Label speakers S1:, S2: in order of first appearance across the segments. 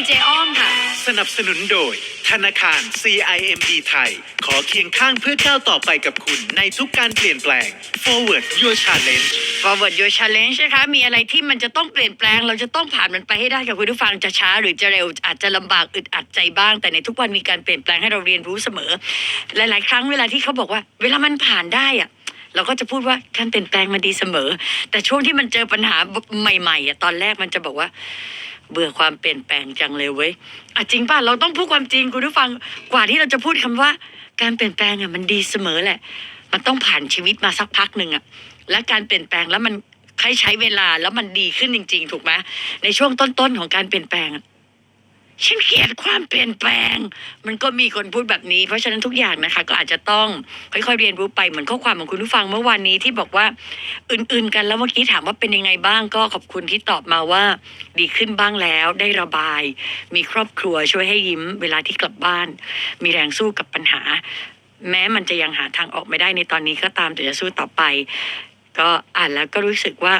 S1: ดีเจอ้อมค่ะ
S2: สนับสนุนโดย ธนาคาร CIMB ไทย ขอเคียงข้างเพื่อก้าวต่อไปกับคุณในทุกการเปลี่ยนแปลง Forward Your Challenge
S1: Forward Your Challenge นะคะมีอะไรที่มันจะต้องเปลี่ยนแปลง เราจะต้องผ่านมันไปให้ได้กับคุณผู้ฟังจะช้า หรือจะเร็วอาจจะลำบากอึดอัดใจบ้าง แต่ในทุกวันมีการเปลี่ยนแปลงให้เราเรียนรู้เสมอ หลาย ๆ ครั้งเวลาที่เขาบอกว่า เวลามันผ่านได้อะเราก็จะพูดว่าการเปลี่ยนแปลงมันดีเสมอ แต่ช่วงที่มันเจอปัญหาใหม่ๆอะตอนแรกมันจะบอกว่า เบื่อความเปลี่ยนแปลงจังเลยเว้ยอะจริงป่ะเราต้องพูดความจริงคุณผู้ฟังกว่าที่เราจะพูดคำว่า การเปลี่ยนแปลงอะมันดีเสมอแหละ มันต้องผ่านชีวิตมาสักพักหนึ่งอะและการเปลี่ยนแปลงแล้วมันใช้ใช้เวลาแล้วมันดีขึ้นจริง ๆ ถูกไหมในช่วงต้นๆของการเปลี่ยนแปลงอะ ฉันเกลียดความเปลี่ยนแปลง มันก็มีคนพูดแบบนี้ เพราะฉะนั้นทุกอย่างนะคะ ก็อาจจะต้องค่อยๆเรียนรู้ไปเหมือนข้อความของคุณผู้ฟังเมื่อวานนี้ที่บอกว่าอื่น ๆ กันแล้วเมื่อกี้ถามว่าเป็นยังไงบ้างก็ขอบคุณที่ตอบมาว่า ดีขึ้นบ้างแล้ว ได้ระบาย มีครอบครัวช่วยให้ยิ้ม เวลาที่กลับบ้าน มีแรงสู้กับปัญหา แม้มันจะยังหาทางออกไม่ได้ในตอนนี้ก็ตามแต่จะสู้ต่อไป ก็อ่านแล้วก็รู้สึกว่า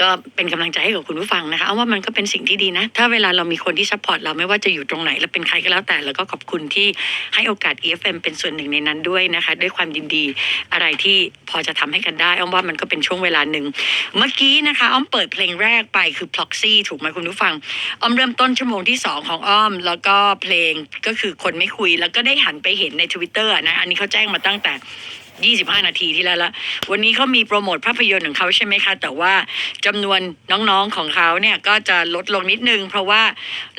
S1: ก็เป็นกำลังใจให้กับคุณผู้ฟังนะคะเอาว่ามันก็เป็นสิ่งที่ดีนะ ถ้าเวลาเรามีคนที่ซัพพอร์ตเราไม่ว่าจะอยู่ตรงไหนและเป็นใครก็แล้วแต่ แล้วก็ขอบคุณที่ให้โอกาส EFM เป็นส่วนหนึ่งในนั้นด้วยนะคะ ด้วยความยินดีอะไรที่พอจะทำให้กันได้อ้อมว่ามันก็เป็นช่วงเวลาหนึ่ง เมื่อกี้นะคะ อ้อมเปิดเพลงแรกไปคือ Proxy ถูกไหมคุณผู้ฟัง อ้อมเริ่มต้นชั่วโมงที่ 2 ของอ้อม แล้วก็เพลงก็คือคนไม่คุยแล้วก็ได้หันไปเห็นใน Twitter นะอันนี้เขาแจ้งมาตั้งแต่ 25 นาทีที่แล้วละวันนี้เขามีโปรโมทภาพยนตร์ของเขาใช่ไหมคะ แต่ว่าจำนวนน้องๆของเขาเนี่ยก็จะลดลงนิดนึง เพราะว่า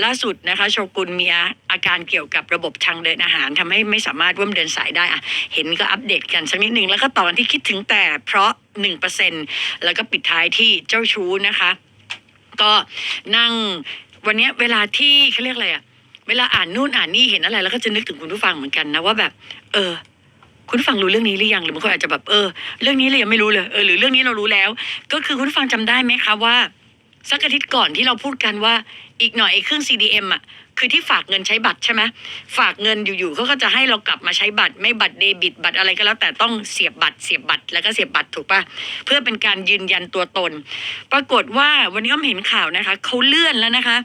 S1: ล่าสุดนะคะโชกุนมีอาการเกี่ยวกับระบบทางเดินอาหารทำให้ไม่สามารถร่วมเดินสายได้อะเห็นก็อัปเดตกันสักนิดนึงแล้วก็ตอนที่คิดถึงแต่เพราะ 1%แล้วก็ปิดท้ายที่เจ้าชู้นะคะ ก็นั่งวันนี้เวลาที่เขาเรียกอะไรอะเวลาอ่านนู่นอ่านนี่เห็นอะไร แล้วก็จะนึกถึงคุณผู้ฟังเหมือนกันนะว่าแบบ เออ คุณฟังรู้เรื่องนี้หรือยังหรือบางคนอาจจะแบบเออ เรื่องนี้เรายังไม่รู้เลยเออหรือเรื่องนี้เรารู้แล้ว ก็คือคุณฟังจำได้ไหมคะว่าสักอาทิตย์ก่อนที่เราพูดกันว่าอีกหน่อยไอ้เครื่อง CDM อะคือที่ฝากเงินใช้บัตรใช่ไหมฝากเงินอยู่ๆเขาก็จะให้เรากลับมาใช้บัตร ไม่บัตรเดบิต บัตรอะไรก็แล้ว แต่ต้องเสียบบัตรเสียบบัตรแล้วก็เสียบบัตรถูกปะเพื่อเป็นการยืนยันตัวตน ปรากฏว่าวันนี้ก็เห็นข่าวนะคะเขาเลื่อนแล้วนะคะ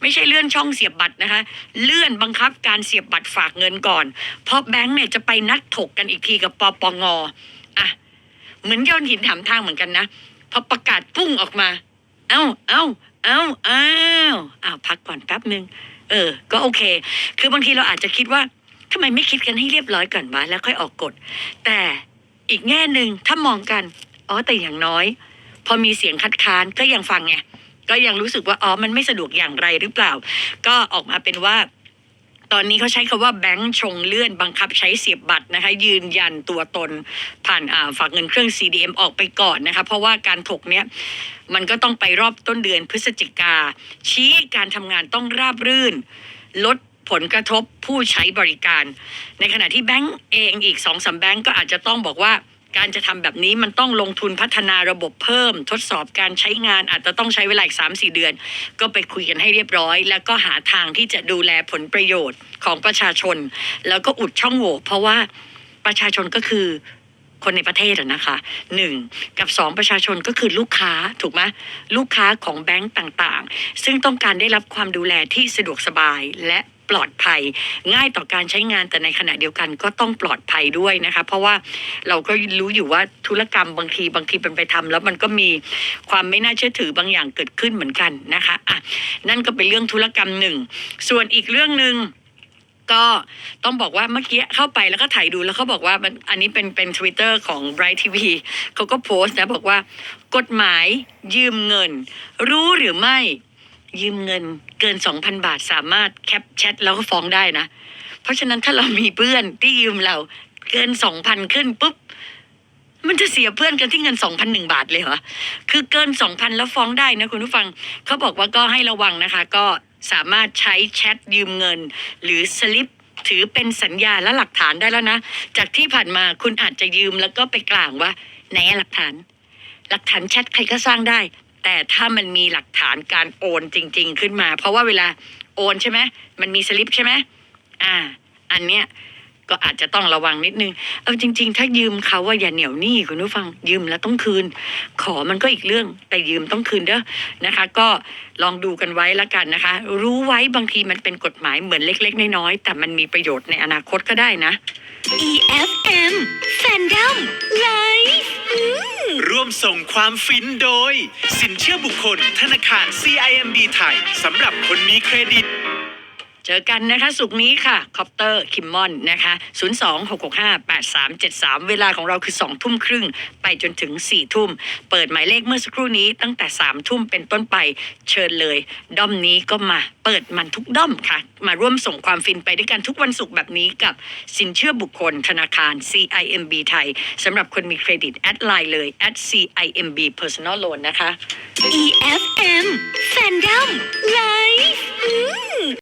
S1: ไม่ใช่เลื่อนช่องเสียบบัตรนะคะ เลื่อนบังคับการเสียบบัตรฝากเงินก่อน เพราะแบงค์เนี่ยจะไปนัดถกกันอีกทีกับปปงอะเหมือนโยนหินถามทางเหมือนกันนะพอประกาศปุ้งออกมา เอ้าเอ้าเอ้าเอ้าอ้าวพักก่อนแป๊บหนึ่งเออ ก็โอเค คือบางทีเราอาจจะคิดว่าทำไมไม่คิดกันให้เรียบร้อยก่อนวะแล้วค่อยออกกฎ แต่อีกแง่หนึ่งถ้ามองกัน อ๋อแต่อย่างน้อย พอมีเสียงคัดค้านก็ยังฟังไง ก็ยังรู้สึกว่าอ๋อมันไม่สะดวกอย่างไรหรือเปล่า ก็ออกมาเป็นว่าตอนนี้เขาใช้คาว่าแบงค์ชงเลื่อนบังคับใช้เสียบบัตรนะคะ ยืนยันตัวตนผ่านาฝากเงินเครื่อง CDM ออกไปก่อนนะคะ เพราะว่าการถกเนี้ยมันก็ต้องไปรอบต้นเดือนพฤศจิกา ชี้การทำงานต้องราบรื่น ลดผลกระทบผู้ใช้บริการ ในขณะที่แบงก์เองอีกสองสาแบงก์ก็อาจจะต้องบอกว่า การจะทำแบบนี้มันต้องลงทุนพัฒนาระบบเพิ่ม ทดสอบการใช้งานอาจจะต้องใช้เวลาอีกสามสี่เดือน ก็ไปคุยกันให้เรียบร้อย แล้วก็หาทางที่จะดูแลผลประโยชน์ของประชาชน แล้วก็อุดช่องโหว่เพราะว่าประชาชนก็คือคนในประเทศนะคะหนึ่งกับสองประชาชนก็คือลูกค้าถูกไหมลูกค้าของแบงก์ต่างๆ ซึ่งต้องการได้รับความดูแลที่สะดวกสบายและ ปลอดภัย ง่ายต่อการใช้งานแต่ในขณะเดียวกันก็ต้องปลอดภัยด้วยนะคะ เพราะว่าเราก็รู้อยู่ว่าธุรกรรมบางทีบางทีเป็นไปทำแล้วมันก็มีความไม่น่าเชื่อถือบางอย่างเกิดขึ้นเหมือนกันนะคะอะนั่นก็เป็นเรื่องธุรกรรมหนึ่งส่วนอีกเรื่องหนึ่งก็ต้องบอกว่าเมื่อกี้เข้าไปแล้วก็ถ่ายดูแล้วเขาบอกว่ามันอันนี้เป็นเป็นทวิตเตอร์ของ Bright TV เขาก็โพสต์นะบอกว่ากฎหมายยืมเงิน รู้หรือไม่ ยืมเงินเกิน2,000บาทสามารถแคปแชทแล้วก็ฟ้องได้นะ เพราะฉะนั้นถ้าเรามีเพื่อนที่ยืมเราเกิน2,000ขึ้นปุ๊บ มันจะเสียเพื่อนกันที่เงิน2,001บาทเลยเหรอ คือเกิน2,000แล้วฟ้องได้นะคุณผู้ฟัง เขาบอกว่าก็ให้ระวังนะคะ ก็สามารถใช้แชทยืมเงิน หรือสลิปถือเป็นสัญญาและหลักฐานได้แล้วนะ จากที่ผ่านมาคุณอาจจะยืมแล้วก็ไปกลาวว่าไหนหลักฐาน หลักฐานแชทใครก็สร้างได้ แต่ถ้ามันมีหลักฐานการโอนจริง ๆ ขึ้นมา เพราะว่าเวลาโอนใช่ไหมมันมีสลิปใช่ไหมอ่า อันเนี้ยก็อาจจะต้องระวังนิดนึง เอาจริง ๆ ถ้ายืมเขาว่าอย่าเหนียวหนี้คุณผู้ฟังยืมแล้วต้องคืน ขอมันก็อีกเรื่อง แต่ยืมต้องคืนเด้อนะคะ ก็ลองดูกันไว้ละกันนะคะ รู้ไว้บางทีมันเป็นกฎหมายเหมือนเล็ก ๆ น้อยๆแต่มันมีประโยชน์ในอนาคตก็ได้นะ
S3: EFM Fandom Live
S2: ร่วมส่งความฟินโดย สินเชื่อบุคคล ธนาคาร CIMB ไทยสำหรับคนมีเครดิต
S1: เจอกันนะคะ สุกนี้ค่ะคอปเตอร์คิมมอนนะคะ 026658373 เวลาของเราคือ 2 ทุ่มครึ่ง ไปจนถึง 4 ทุ่ม เปิดหมายเลขเมื่อสักครู่นี้ตั้งแต่ 3 ทุ่มเป็นต้นไปเชิญเลย ด้อมนี้ก็มาเปิดมันทุกด้อมค่ะ มาร่วมส่งความฟินไปด้วยกันทุกวันศุกร์แบบนี้กับสินเชื่อบุคคลธนาคาร CIMB ไทยสำหรับคนมีเครดิตแอดไลน์เลย at CIMB Personal Loan นะคะ
S3: EFM Fandom Live อืม